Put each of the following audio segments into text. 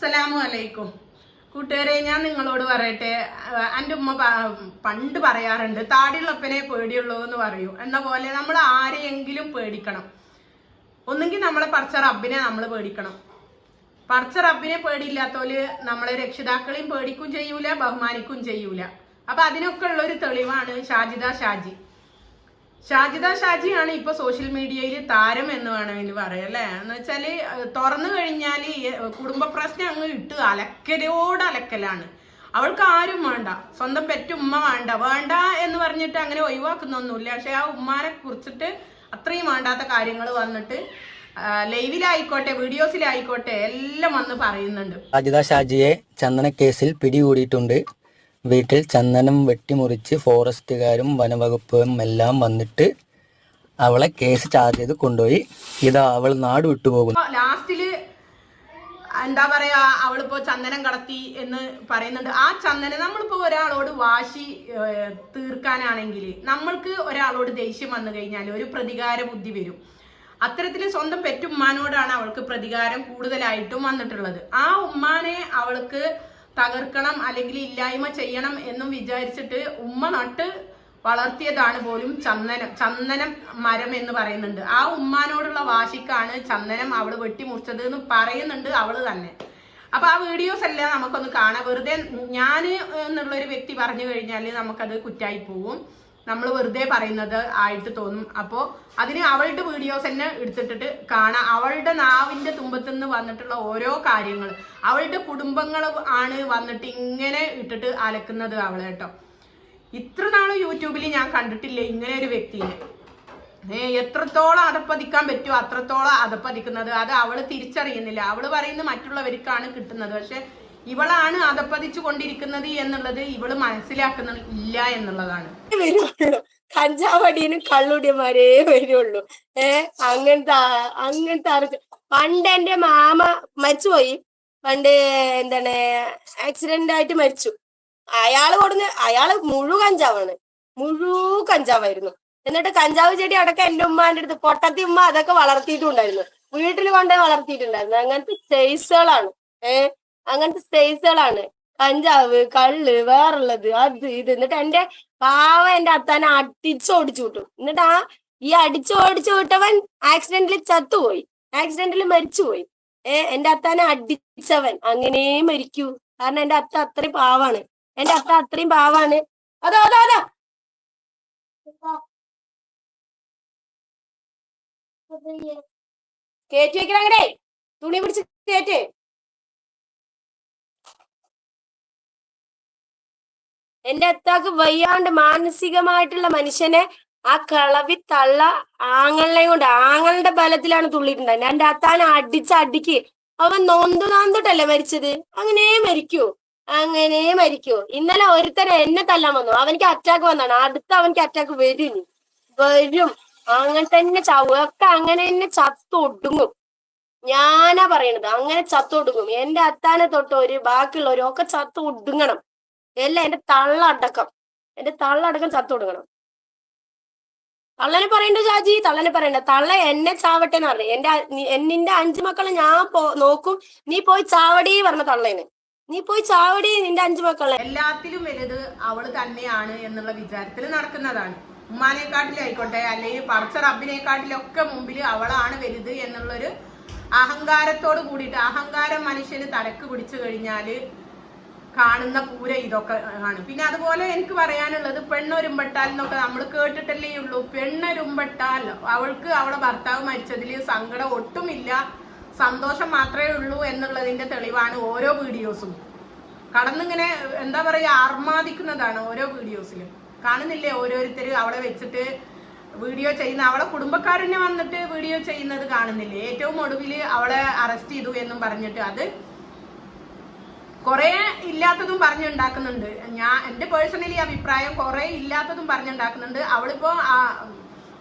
അസ്സലാമു അലൈക്കും. കൂട്ടുകാരെ ഞാൻ നിങ്ങളോട് പറയട്ടെ. എന്റെ ഉമ്മ പണ്ട് പറയാറുണ്ട് താടിയുള്ളപ്പനെ പേടിയുള്ളൂ എന്ന് പറയൂ. എന്ന പോലെ നമ്മൾ ആരെയെങ്കിലും പേടിക്കണം. ഒന്നുകിൽ നമ്മളെ പറിച്ച റബ്ബിനെ നമ്മൾ പേടിക്കണം. പറിച്ച റബ്ബിനെ പേടിയില്ലാത്തോൽ നമ്മളെ രക്ഷിതാക്കളെയും പേടിക്കും ചെയ്യൂല ബഹുമാനിക്കും ചെയ്യൂല. അപ്പൊ അതിനൊക്കെ ഉള്ള ഒരു തെളിവാണ് ഷാജിദ ഷാജി. ഷാജിദ ഷാജിയാണ് ഇപ്പൊ സോഷ്യൽ മീഡിയയിൽ താരം എന്ന് വേണമെങ്കിൽ പറയാം അല്ലെ? എന്ന് വെച്ചാൽ തുറന്നു കഴിഞ്ഞാൽ കുടുംബ പ്രശ്നം അങ്ങ് ഇട്ട് അലക്കലോട് അലക്കലാണ്. അവൾക്ക് ആരും വേണ്ട. സ്വന്തം പെറ്റുമ്മ വേണ്ട. വേണ്ട എന്ന് പറഞ്ഞിട്ട് അങ്ങനെ ഒഴിവാക്കുന്നൊന്നുമില്ല. പക്ഷെ ആ ഉമ്മാനെ കുറിച്ചിട്ട് അത്രയും വേണ്ടാത്ത കാര്യങ്ങൾ വന്നിട്ട് ലൈവിലായിക്കോട്ടെ വീഡിയോസിലായിക്കോട്ടെ എല്ലാം വന്ന് പറയുന്നുണ്ട്. അജിത ഷാജിയെ ചന്ദന കേസിൽ പിടികൂടിയിട്ടുണ്ട്. വീട്ടിൽ ചന്ദനം വെട്ടിമുറിച്ച് ഫോറസ്റ്റുകാരും വനവകുപ്പും എല്ലാം വന്നിട്ട് അവളെ കേസ് ചാർജ് ചെയ്ത് കൊണ്ടുപോയി. ഇതാ അവൾ നാട് വിട്ടുപോകുന്നു. ലാസ്റ്റിൽ എന്താ പറയാ അവളിപ്പോ ചന്ദനം കടത്തി എന്ന് പറയുന്നുണ്ട്. ആ ചന്ദനം നമ്മളിപ്പോ ഒരാളോട് വാശി തീർക്കാനാണെങ്കിൽ നമ്മൾക്ക് ഒരാളോട് ദേഷ്യം വന്നു കഴിഞ്ഞാൽ ഒരു പ്രതികാര ബുദ്ധി വരും. അത്തരത്തിൽ സ്വന്തം പെറ്റുമ്മാനോടാണ് അവൾക്ക് പ്രതികാരം കൂടുതലായിട്ടും വന്നിട്ടുള്ളത്. ആ ഉമ്മാനെ അവൾക്ക് തകർക്കണം അല്ലെങ്കിൽ ഇല്ലായ്മ ചെയ്യണം എന്നും വിചാരിച്ചിട്ട് ഉമ്മ നട്ട് വളർത്തിയതാണ് പോലും ചന്ദനം ചന്ദനം മരം എന്ന് പറയുന്നുണ്ട്. ആ ഉമ്മാനോടുള്ള വാശിക്കാണ് ചന്ദനം അവൾ വെട്ടിമുറിച്ചത് എന്ന് പറയുന്നുണ്ട് അവൾ തന്നെ. അപ്പൊ ആ വീഡിയോസ് എല്ലാം നമുക്കൊന്ന് കാണാം. വെറുതെ ഞാൻ എന്നുള്ളൊരു വ്യക്തി പറഞ്ഞു കഴിഞ്ഞാൽ നമുക്കത് കുറ്റായി പോവും. നമ്മൾ വെറുതെ പറയുന്നത് ആയിട്ട് തോന്നും. അപ്പോൾ അതിന് അവളുടെ വീഡിയോസ് തന്നെ എടുത്തിട്ടിട്ട് കാണാം. അവളുടെ നാവിന്റെ നാവിന്റെ തുമ്പത്തുനിന്ന് വന്നിട്ടുള്ള ഓരോ കാര്യങ്ങൾ. അവളുടെ കുടുംബങ്ങൾ ആണ് വന്നിട്ട് ഇങ്ങനെ ഇട്ടിട്ട് അലക്കുന്നത് അവളെ കേട്ടോ. ഇത്ര നാൾ യൂട്യൂബിൽ ഞാൻ കണ്ടിട്ടില്ല ഇങ്ങനെ ഒരു വ്യക്തിയെ ഏ എത്രത്തോളം അതപ്പതിക്കാൻ പറ്റുമോ അത്രത്തോളം അതപ്പതിക്കുന്നത് അത് അവൾ തിരിച്ചറിയുന്നില്ല. അവൾ പറയുന്നത് മറ്റുള്ളവർക്കാണ് കിട്ടുന്നത്. പക്ഷെ ഇവളാണ് അതപ്പതിച്ചു കൊണ്ടിരിക്കുന്നത് എന്നുള്ളത് ഇവൾ മനസ്സിലാക്കുന്ന ഇല്ല എന്നുള്ളതാണ്. കഞ്ചാവടിയും കള്ളുടിയന്മാരേ വരുള്ളൂ. ഏ അങ്ങനത്തെ അങ്ങനത്തെ അറിച്ചു പണ്ട് എന്റെ മാമ മരിച്ചുപോയി. പണ്ട് എന്താണ് ആക്സിഡന്റ് ആയിട്ട് മരിച്ചു. അയാൾ കൊടുന്ന് അയാൾ മുഴു കഞ്ചാവാണ്. മുഴു കഞ്ചാവായിരുന്നു. എന്നിട്ട് കഞ്ചാവ് ചെടി അടക്കം എന്റെ ഉമ്മാന്റെ അടുത്ത് പൊട്ടത്തി ഉമ്മ അതൊക്കെ വളർത്തിയിട്ടുണ്ടായിരുന്നു. വീട്ടിൽ കൊണ്ടേ വളർത്തിയിട്ടുണ്ടായിരുന്നു. അങ്ങനത്തെ ചേസുകളാണ് ഏ അങ്ങനത്തെ സ്പേസുകളാണ് കഞ്ചാവ് കള്ള് വേറുള്ളത് അത് ഇത്. എന്നിട്ട് എന്റെ പാവ എന്റെ അത്താനെ അടിച്ച് ഓടിച്ചു വിട്ടു. എന്നിട്ട് ആ ഈ അടിച്ചു ഓടിച്ചു വിട്ടവൻ ആക്സിഡന്റിൽ ചത്തുപോയി. ആക്സിഡന്റിൽ മരിച്ചുപോയി. ഏ എന്റെ അത്താനെ അടിച്ചവൻ അങ്ങനെ മരിക്കൂ. കാരണം എന്റെ അത്ത അത്രയും പാവാണ്. എന്റെ അത്ത അത്രയും പാവാണ്. അതോ അതോ അതോ. കേറ്റി വെക്കണം തുണി പിടിച്ച് കേറ്റ്. എന്റെ അത്താക്ക് വയ്യാണ്ട് മാനസികമായിട്ടുള്ള മനുഷ്യനെ ആ കളവി തള്ള ആങ്ങളെ കൊണ്ട് ആങ്ങളുടെ ബലത്തിലാണ് തുള്ളിയിട്ടുണ്ടായത് എന്റെ അത്താനെ അടിച്ച അടിക്ക്. അവൻ നൊന്തു നോന്തിട്ടല്ലേ മരിച്ചത്? അങ്ങനെ മരിക്കൂ. അങ്ങനെ മരിക്കൂ. ഇന്നലെ ഒരുത്തനെ എന്നെ തല്ലാൻ വന്നു. അവനിക്ക് അറ്റാക്ക് വന്നാണ്. അടുത്ത അവനിക്ക് അറ്റാക്ക് വരും. വരും. അങ്ങനെ തന്നെ ചാവും. ഒക്കെ അങ്ങനെ തന്നെ ചത്തൊടുങ്ങും ഞാനാ പറയണത്. അങ്ങനെ ചത്തൊടുങ്ങും എന്റെ അത്താനെ തൊട്ട് ഒരു ബാക്കിയുള്ളവരും ഒക്കെ ചത്തു ഒടുങ്ങണം. എല്ലാം എന്റെ തള്ള അടക്കം. എന്റെ തള്ള അടക്കം കൊടുക്കണം. തള്ളനെ പറയണ്ട ചാജി തള്ളനെ പറയണ്ട. തള്ള എന്നെ ചാവട്ടെ എന്ന് പറഞ്ഞു. എന്റെ എന്നിന്റെ നിന്റെ അഞ്ചു മക്കളെ ഞാൻ നോക്കും. നീ പോയി ചാവടി പറഞ്ഞ തള്ളേന്. നീ പോയി ചാവടി നിന്റെ അഞ്ചു മക്കളെ. എല്ലാത്തിലും വലുത് അവൾ തന്നെയാണ് എന്നുള്ള വിചാരത്തിൽ നടക്കുന്നതാണ്. ഉമ്മാനെക്കാട്ടിലായിക്കോട്ടെ അല്ലെങ്കിൽ പറച്ച റബ്ബിനെക്കാട്ടിലൊക്കെ മുമ്പിൽ അവളാണ് വലുത് എന്നുള്ളൊരു അഹങ്കാരത്തോട് കൂടിയിട്ട് അഹങ്കാരം മനുഷ്യന് തലക്ക് പിടിച്ചു കഴിഞ്ഞാൽ കാണുന്ന പൂര ഇതൊക്കെ ആണ്. പിന്നെ അതുപോലെ എനിക്ക് പറയാനുള്ളത് പെണ്ണൊരുമ്പെട്ടാൽ എന്നൊക്കെ നമ്മൾ കേട്ടിട്ടല്ലേ ഉള്ളൂ. പെണ്ണൊരുമ്പെട്ടാൽ അവൾക്ക് അവളെ ഭർത്താവ് മരിച്ചതിൽ സങ്കടം ഒട്ടുമില്ല. സന്തോഷം മാത്രമേ ഉള്ളൂ എന്നുള്ളതിന്റെ തെളിവാണ് ഓരോ വീഡിയോസും. കടന്നിങ്ങനെ എന്താ പറയാ ആർമാദിക്കുന്നതാണ് ഓരോ വീഡിയോസിലും. കാണുന്നില്ലേ ഓരോരുത്തർ അവളെ വെച്ചിട്ട് വീഡിയോ ചെയ്യുന്ന അവളെ കുടുംബക്കാരനെ വന്നിട്ട് വീഡിയോ ചെയ്യുന്നത് കാണുന്നില്ലേ? ഏറ്റവും ഒടുവിൽ അവളെ അറസ്റ്റ് ചെയ്തു എന്നും പറഞ്ഞിട്ട് അത് കുറെ ഇല്ലാത്തതും പറഞ്ഞുണ്ടാക്കുന്നുണ്ട്. ഞാൻ എന്റെ പേഴ്സണലി അഭിപ്രായം കുറെ ഇല്ലാത്തതും പറഞ്ഞുണ്ടാക്കുന്നുണ്ട്. ആ,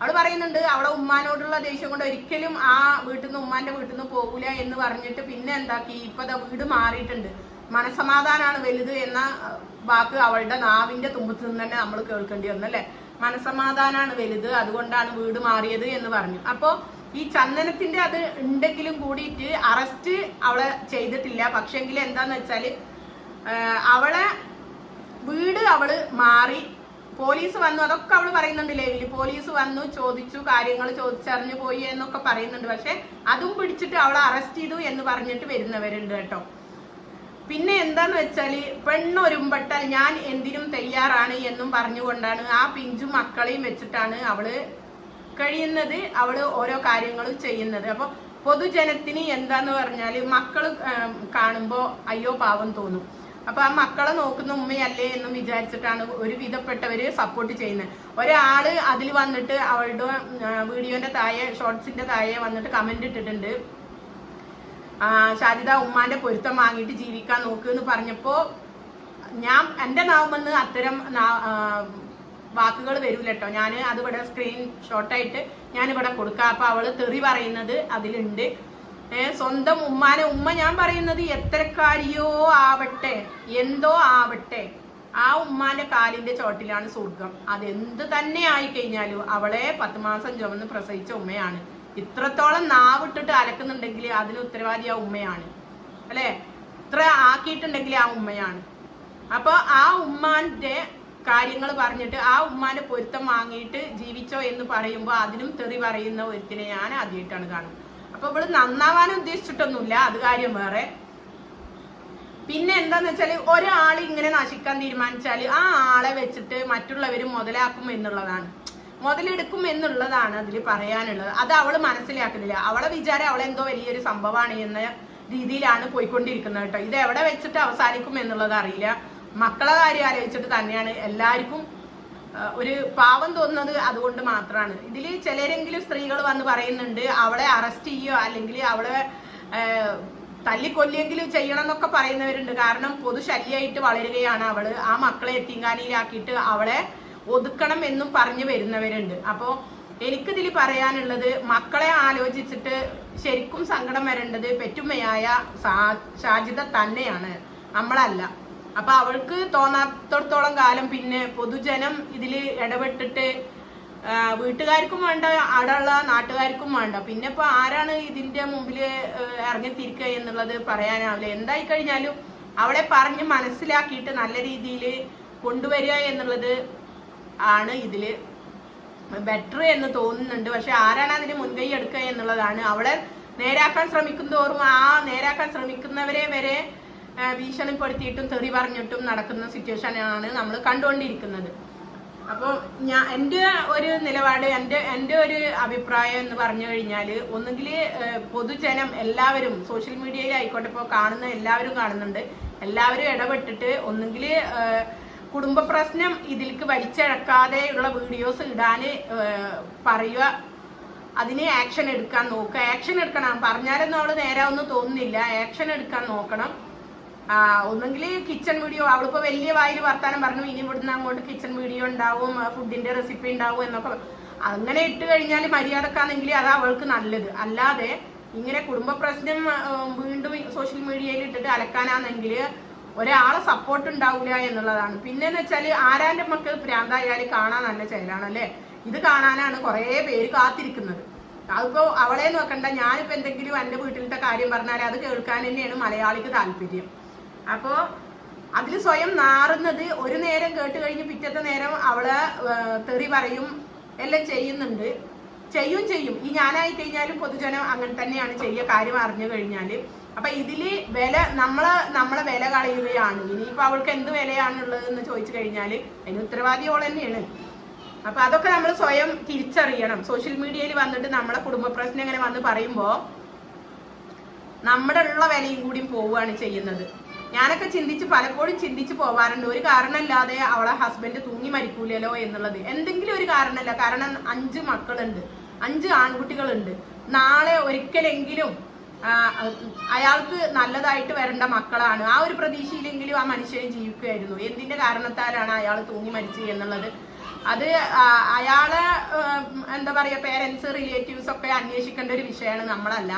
അവൾ പറയുന്നുണ്ട് അവളെ ഉമ്മാനോടുള്ള ദേഷ്യം കൊണ്ട് ഒരിക്കലും ആ വീട്ടിൽ നിന്ന് ഉമ്മാന്റെ വീട്ടിൽ നിന്ന് പോകൂല എന്ന് പറഞ്ഞിട്ട് പിന്നെ എന്താക്കി ഇപ്പൊ ദാ വീട് മാറിയിട്ടുണ്ട്. മനസമാധാനാണ് വലുത് എന്ന വാക്ക് അവളുടെ നാവിന്റെ തുമ്പത്ത് നിന്ന് തന്നെ നമ്മൾ കേൾക്കേണ്ടി വന്നല്ലേ മനസമാധാനാണ് വലുത് അതുകൊണ്ടാണ് വീട് മാറിയത് എന്ന് പറഞ്ഞു. അപ്പോ ഈ ചന്ദനത്തിന്റെ അത് ഉണ്ടെങ്കിലും കൂടിയിട്ട് അറസ്റ്റ് അവളെ ചെയ്തിട്ടില്ല. പക്ഷെങ്കിൽ എന്താന്ന് വെച്ചാൽ അവളെ വീട് അവൾ മാറി. പോലീസ് വന്നു. അതൊക്കെ അവൾ പറയുന്നുണ്ട് ലേവിൽ. പോലീസ് വന്നു ചോദിച്ചു കാര്യങ്ങൾ ചോദിച്ചറിഞ്ഞു പോയി എന്നൊക്കെ പറയുന്നുണ്ട്. പക്ഷെ അതും പിടിച്ചിട്ട് അവളെ അറസ്റ്റ് ചെയ്തു എന്ന് പറഞ്ഞിട്ട് വരുന്നവരുണ്ട് കേട്ടോ. പിന്നെ എന്താന്ന് വെച്ചാൽ പെണ്ണൊരുമ്പട്ടാൽ ഞാൻ എന്തിനും തയ്യാറാണ് എന്നും പറഞ്ഞുകൊണ്ടാണ് ആ പിഞ്ചും മക്കളെയും വെച്ചിട്ടാണ് അവൾ കഴിയുന്നത് അവൾ ഓരോ കാര്യങ്ങളും ചെയ്യുന്നത്. അപ്പൊ പൊതുജനത്തിന് എന്താന്ന് പറഞ്ഞാൽ മക്കൾ കാണുമ്പോൾ കാണുമ്പോ അയ്യോ പാവം തോന്നും. അപ്പൊ ആ മക്കളെ നോക്കുന്ന ഉമ്മയല്ലേ എന്നും വിചാരിച്ചിട്ടാണ് ഒരു വിധപ്പെട്ടവര് സപ്പോർട്ട് ചെയ്യുന്നത്. ഒരാൾ അതിൽ വന്നിട്ട് അവളുടെ വീഡിയോന്റെ താഴെ ഷോർട്സിന്റെ താഴെ വന്നിട്ട് കമന്റ് ഇട്ടിട്ടുണ്ട്. ആ, ഷാജിദ ഉമ്മാന്റെ പൊരുത്തം വാങ്ങിയിട്ട് ജീവിക്കാൻ നോക്ക് എന്ന് പറഞ്ഞപ്പോ ഞാൻ എന്റെ നാവുമെന്ന് അത്തരം വാക്കുകൾ വരൂല കേട്ടോ ഞാൻ ഇവിടെ സ്ക്രീൻ ഷോട്ടായിട്ട് ഞാൻ ഇവിടെ കൊടുക്കാം. അപ്പൊ അവൾ തെറി പറയുന്നത് അതിലുണ്ട്. സ്വന്തം ഉമ്മാനെ ഉമ്മ ഞാൻ പറയുന്നത് എത്ര എത്രക്കാരിയോ ആവട്ടെ എന്തോ ആവട്ടെ. ആ ഉമ്മാന്റെ കാലിന്റെ ചോട്ടിലാണ് സ്വർഗം അതെന്ത് തന്നെ ആയി കഴിഞ്ഞാലും അവളെ പത്ത് മാസം ചുമന്ന് പ്രസവിച്ച ഉമ്മയാണ്. ഇത്രത്തോളം നാവിട്ടിട്ട് അലക്കുന്നുണ്ടെങ്കിൽ അതിന് ഉത്തരവാദി ആ ഉമ്മയാണ്. അല്ലെ? ഇത്ര ആക്കിയിട്ടുണ്ടെങ്കിൽ ആ ഉമ്മയാണ്. അപ്പൊ ആ ഉമ്മാന്റെ കാര്യങ്ങൾ പറഞ്ഞിട്ട് ആ ഉമ്മാന്റെ പൊരുത്തം വാങ്ങിയിട്ട് ജീവിച്ചോ എന്ന് പറയുമ്പോൾ അതിനും തെറി പറയുന്ന ഒരുത്തിനെ ഞാൻ ആദ്യമായിട്ടാണ് കാണും അപ്പൊ ഇവൾ നന്നാവാൻ ഉദ്ദേശിച്ചിട്ടൊന്നുമില്ല അത് കാര്യം വേറെ. പിന്നെ എന്താന്ന് വെച്ചാൽ ഒരാൾ ഇങ്ങനെ നശിക്കാൻ തീരുമാനിച്ചാൽ ആ ആളെ വെച്ചിട്ട് മറ്റുള്ളവർ മുതലാക്കും എന്നുള്ളതാണ്. മുതലെടുക്കും എന്നുള്ളതാണ് അതിൽ പറയാനുള്ളത്. അത് അവൾ മനസ്സിലാക്കുന്നില്ല. അവളെ വിചാരം അവളെന്തോ വലിയൊരു സംഭവമാണ് എന്ന രീതിയിലാണ് പോയിക്കൊണ്ടിരിക്കുന്നത് കേട്ടോ. ഇത് എവിടെ വെച്ചിട്ട് അവസാനിക്കും എന്നുള്ളത് അറിയില്ല. മക്കളെ കാര്യം ആലോചിച്ചിട്ട് തന്നെയാണ് എല്ലാവർക്കും ഒരു പാവം തോന്നുന്നത് അതുകൊണ്ട് മാത്രമാണ്. ഇതിൽ ചിലരെങ്കിലും സ്ത്രീകൾ വന്ന് പറയുന്നുണ്ട് അവളെ അറസ്റ്റ് ചെയ്യോ അല്ലെങ്കിൽ അവളെ തല്ലിക്കൊല്ലിയെങ്കിലും ചെയ്യണം എന്നൊക്കെ പറയുന്നവരുണ്ട്. കാരണം പൊതു ശല്യമായിട്ട് വളരുകയാണ് അവൾ. ആ മക്കളെ എത്തിങ്കാനിയിലാക്കിയിട്ട് അവളെ ഒതുക്കണം എന്നും പറഞ്ഞു വരുന്നവരുണ്ട്. അപ്പോ എനിക്കിതിൽ പറയാനുള്ളത് മക്കളെ ആലോചിച്ചിട്ട് ശരിക്കും സങ്കടം വരേണ്ടത് പെറ്റുമ്മയായ ഷാജിദ തന്നെയാണ്. നമ്മളല്ല. അപ്പൊ അവൾക്ക് തോന്നാത്തടത്തോളം കാലം പിന്നെ പൊതുജനം ഇതിൽ ഇടപെട്ടിട്ട് വീട്ടുകാർക്കും വേണ്ട അവിടെയുള്ള നാട്ടുകാർക്കും വേണ്ട. പിന്നെ ഇപ്പൊ ആരാണ് ഇതിന്റെ മുമ്പിൽ ഇറങ്ങിത്തിരിക്കുക എന്നുള്ളത് പറയാനാവില്ല. എന്തായി കഴിഞ്ഞാലും അവളെ പറഞ്ഞ് മനസ്സിലാക്കിയിട്ട് നല്ല രീതിയിൽ കൊണ്ടുവരിക എന്നുള്ളത് ആണ് ഇതിൽ ബെറ്റർ എന്ന് തോന്നുന്നുണ്ട്. പക്ഷെ ആരാണ് അതിന് മുൻകൈ എടുക്കുക എന്നുള്ളതാണ്. അവളെ നേരാക്കാൻ ശ്രമിക്കും തോറും ആ നേരാക്കാൻ ശ്രമിക്കുന്നവരെ വരെ ഭീഷണിപ്പെടുത്തിയിട്ടും തെറി പറഞ്ഞിട്ടും നടക്കുന്ന സിറ്റുവേഷൻ ആണ് നമ്മൾ കണ്ടുകൊണ്ടിരിക്കുന്നത്. അപ്പോൾ ഞാൻ എന്റെ ഒരു നിലപാട് എന്റെ എന്റെ ഒരു അഭിപ്രായം എന്ന് പറഞ്ഞു കഴിഞ്ഞാൽ ഒന്നുകിൽ പൊതുജനം എല്ലാവരും സോഷ്യൽ മീഡിയയിൽ ആയിക്കോട്ടെ ഇപ്പോൾ കാണുന്ന എല്ലാവരും കാണുന്നുണ്ട്. എല്ലാവരും ഇടപെട്ടിട്ട് ഒന്നുകിൽ കുടുംബ പ്രശ്നം ഇതിലേക്ക് വലിച്ചിഴക്കാതെയുള്ള വീഡിയോസ് ഇടാൻ പറയുക അതിന് ആക്ഷൻ എടുക്കാൻ നോക്കുക. ആക്ഷൻ എടുക്കണം. പറഞ്ഞാലൊന്നും നേരെ ഒന്നും തോന്നുന്നില്ല. ആക്ഷൻ എടുക്കാൻ നോക്കണം. ഒന്നെങ്കിൽ കിച്ചൺ വീഡിയോ അവളിപ്പോ വലിയ വായിൽ വർത്താനം പറഞ്ഞു ഇനി ഇവിടുന്ന് അങ്ങോട്ട് കിച്ചൺ വീഡിയോ ഉണ്ടാവും ഫുഡിന്റെ റെസിപ്പി ഉണ്ടാവും എന്നൊക്കെ അങ്ങനെ ഇട്ട് കഴിഞ്ഞാൽ മര്യാദക്കാണെങ്കിൽ അത് അവൾക്ക് നല്ലത്. അല്ലാതെ ഇങ്ങനെ കുടുംബ പ്രശ്നം വീണ്ടും സോഷ്യൽ മീഡിയയിൽ ഇട്ടിട്ട് അലക്കാനാണെങ്കിൽ ഒരാളെ സപ്പോർട്ട് ഉണ്ടാവില്ല എന്നുള്ളതാണ്. പിന്നെന്ന് വെച്ചാൽ ആരാന്റെ മക്കൾ പ്രാന്തായാൽ കാണാൻ നല്ല ചേലാണ് അല്ലെ ഇത് കാണാനാണ് കുറെ പേര് കാത്തിരിക്കുന്നത്. അതിപ്പോ അവളെ നോക്കണ്ട ഞാനിപ്പോ എന്തെങ്കിലും എന്റെ വീട്ടിലത്തെ കാര്യം പറഞ്ഞാൽ അത് കേൾക്കാൻ തന്നെയാണ് മലയാളിക്ക് താല്പര്യം. അപ്പോ അതിൽ സ്വയം നാറുന്നത് ഒരു നേരം കേട്ട് കഴിഞ്ഞ് പിറ്റത്തെ നേരം അവൾ തെറി പറയും എല്ലാം ചെയ്യുന്നുണ്ട്. ചെയ്യും ചെയ്യും. ഈ ഞാനായി കഴിഞ്ഞാലും പൊതുജനം അങ്ങനെ തന്നെയാണ് ചെയ്യുക കാര്യം അറിഞ്ഞു കഴിഞ്ഞാൽ. അപ്പൊ ഇതിൽ വില നമ്മളെ നമ്മളെ വില കളയുകയാണ്. ഇനിയിപ്പോ അവൾക്ക് എന്ത് വിലയാണുള്ളത് എന്ന് ചോദിച്ചു കഴിഞ്ഞാൽ അതിന് ഉത്തരവാദി അവൾ തന്നെയാണ്. അപ്പൊ അതൊക്കെ നമ്മൾ സ്വയം തിരിച്ചറിയണം. സോഷ്യൽ മീഡിയയിൽ വന്നിട്ട് നമ്മളെ കുടുംബ പ്രശ്നം ഇങ്ങനെ വന്ന് പറയുമ്പോ നമ്മുടെ ഉള്ള വിലയും കൂടി പോവുകയാണ് ചെയ്യുന്നത്. ഞാനൊക്കെ ചിന്തിച്ച് പലപ്പോഴും ചിന്തിച്ച് പോവാറുണ്ട്. ഒരു കാരണമില്ലാതെ അവളെ ഹസ്ബൻഡ് തൂങ്ങി മരിക്കൂലല്ലോ എന്നുള്ളത്. എന്തെങ്കിലും ഒരു കാരണമല്ല. കാരണം അഞ്ച് മക്കളുണ്ട്. അഞ്ച് ആൺകുട്ടികളുണ്ട്. നാളെ ഒരിക്കലെങ്കിലും അയാൾക്ക് നല്ലതായിട്ട് വരേണ്ട മക്കളാണ്. ആ ഒരു പ്രതീക്ഷയിലെങ്കിലും ആ മനുഷ്യനെ ജീവിക്കുമായിരുന്നു. എന്തിന്റെ കാരണത്താലാണ് അയാൾ തൂങ്ങി മരിച്ചത് എന്നുള്ളത്? അത് അയാളെ എന്താ പറയാ പേരൻസ് റിലേറ്റീവ്സ് ഒക്കെ അന്വേഷിക്കേണ്ട ഒരു വിഷയമാണ് നമ്മളല്ല.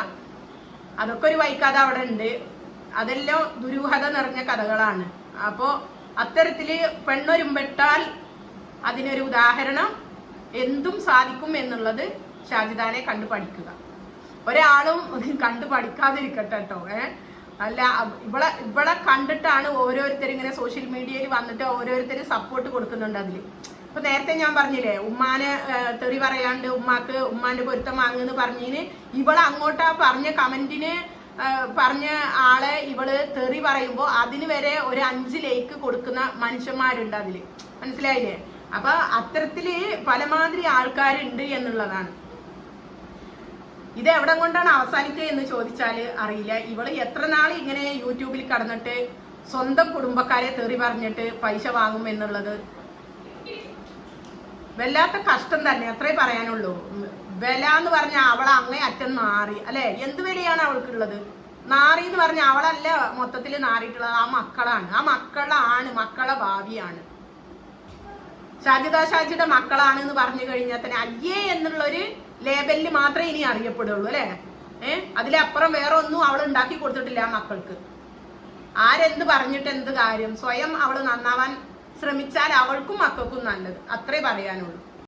അതൊക്കെ ഒരു വൈകാതെ അവിടെ ഉണ്ട്. അതെല്ലാം ദുരൂഹത നിറഞ്ഞ കഥകളാണ്. അപ്പോ അത്തരത്തിൽ പെണ്ണൊരുമ്പെട്ടാൽ അതിനൊരു ഉദാഹരണം എന്തും സാധിക്കും എന്നുള്ളത് ഷാജിദാനെ കണ്ടു പഠിക്കുക. ഒരാളും കണ്ടു പഠിക്കാതിരിക്കട്ടെ കേട്ടോ ഏഹ് അല്ല ഇവിടെ ഇവിടെ കണ്ടിട്ടാണ് ഓരോരുത്തർ ഇങ്ങനെ സോഷ്യൽ മീഡിയയിൽ വന്നിട്ട് ഓരോരുത്തർ സപ്പോർട്ട് കൊടുക്കുന്നുണ്ട് അതിൽ ഇപ്പൊ നേരത്തെ ഞാൻ പറഞ്ഞില്ലേ ഉമ്മാനെ തെറി പറയാണ്ട് ഉമ്മാക്ക് ഉമ്മാന്റെ പൊരുത്തം വാങ്ങുന്നു പറഞ്ഞതിന് ഇവളെ അങ്ങോട്ടാ പറഞ്ഞ കമന്റിന് പറഞ്ഞ ആളെ ഇവൾ തെറി പറയുമ്പോ അതിന് വരെ ഒരു അഞ്ച് ലേക്ക് കൊടുക്കുന്ന മനുഷ്യന്മാരുണ്ട് അതിൽ. മനസ്സിലായില്ലേ? അപ്പൊ അത്തരത്തിൽ പലമാതിരി ആൾക്കാരുണ്ട് എന്നുള്ളതാണ്. ഇത് എവിടെ കൊണ്ടാണ് അവസാനിക്കുക എന്ന് ചോദിച്ചാൽ അറിയില്ല. ഇവൾ എത്ര നാൾ ഇങ്ങനെ യൂട്യൂബിൽ കടന്നിട്ട് സ്വന്തം കുടുംബക്കാരെ തെറി പറഞ്ഞിട്ട് പൈസ വാങ്ങും എന്നുള്ളത്? വല്ലാത്ത കഷ്ടം തന്നെ അത്രേ പറയാനുള്ളൂ. വില എന്ന് പറഞ്ഞ അവളെ അങ്ങേ അറ്റം നാറി. അല്ലെ? എന്ത് വിലയാണ് അവൾക്കുള്ളത്? നാറി എന്ന് പറഞ്ഞ അവളല്ല മൊത്തത്തിൽ നാറിയിട്ടുള്ളത്. ആ മക്കളാണ്. ആ മക്കളാണ് മക്കളെ ഭാവിയാണ്. ഷാജിദ ഷാജിയുടെ മക്കളാണ് എന്ന് പറഞ്ഞു കഴിഞ്ഞാൽ തന്നെ അയ്യേ എന്നുള്ളൊരു ലേബലിൽ മാത്രമേ ഇനി അറിയപ്പെടുള്ളൂ അല്ലെ? ഏഹ് അതിലപ്പുറം വേറെ ഒന്നും അവൾ ഉണ്ടാക്കി കൊടുത്തിട്ടില്ല ആ മക്കൾക്ക്. ആരെന്ത് പറഞ്ഞിട്ട് എന്ത് കാര്യം? സ്വയം അവൾ നന്നാവാൻ ശ്രമിച്ചാൽ അവൾക്കും മക്കൾക്കും നല്ലത്. അത്രേ പറയാനുള്ളൂ.